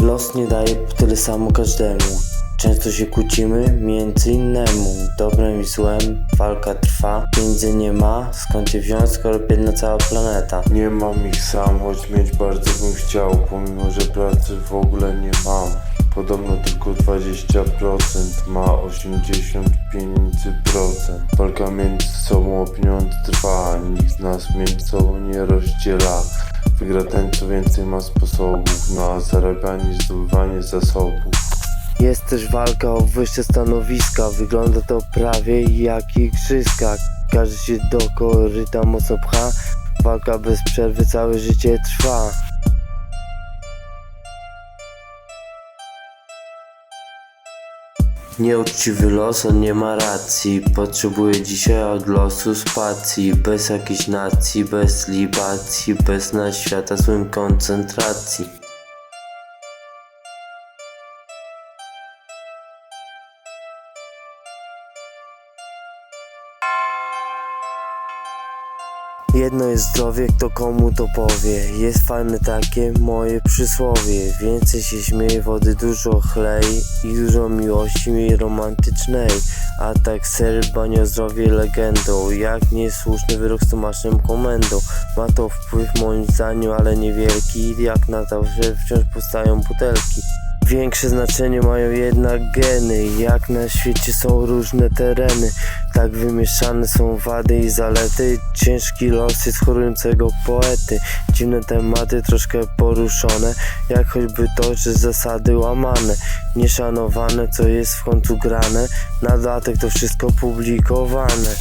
Los nie daje tyle samo każdemu. Często się kłócimy, między innemu Dobrem i złem, walka trwa Pieniędzy nie ma, skąd je wziąć, skoro biedna cała planeta Nie mam ich sam, choć mieć bardzo bym chciał, pomimo że pracy w ogóle nie mam. Podobno tylko 20% ma 85%. Walka między sobą o pieniądze trwa, nikt nas między sobą nie rozdziela. Wygra ten, co więcej ma sposobów na zarabianie i zdobywanie zasobów. Jest też walka o wyższe stanowiska Wygląda to prawie jak igrzyska Każdy się do koryta mocno pcha Walka bez przerwy całe życie trwa Nieuczciwy los, on nie ma racji. Potrzebuje dzisiaj od losu spacji. Bez jakiejś nacji, bez libacji Bez na świata złym koncentracji Jedno jest zdrowie, kto komu to powie. Jest fajne takie moje przysłowie. Więcej się śmieje, wody dużo chlej I dużo miłości miej romantycznej. A tak ser dbanie o zdrowie legendą. Jak niesłuszny wyrok z Tomaszem komendą. Ma to wpływ moim zdaniem, ale niewielki. Jak na to, że wciąż powstają butelki Większe znaczenie mają jednak geny, jak na świecie są różne tereny, tak wymieszane są wady i zalety, ciężki los jest chorującego poety, dziwne tematy troszkę poruszone, jak choćby to, że zasady łamane, nieszanowane, co jest w końcu grane, na dodatek to wszystko publikowane.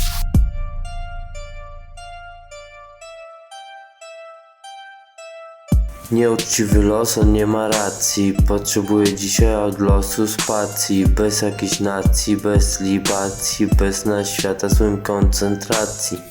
Nieuczciwy los, on nie ma racji. Potrzebuje dzisiaj od losu spacji. Bez jakiejś nacji, bez libacji Bez na świata złym koncentracji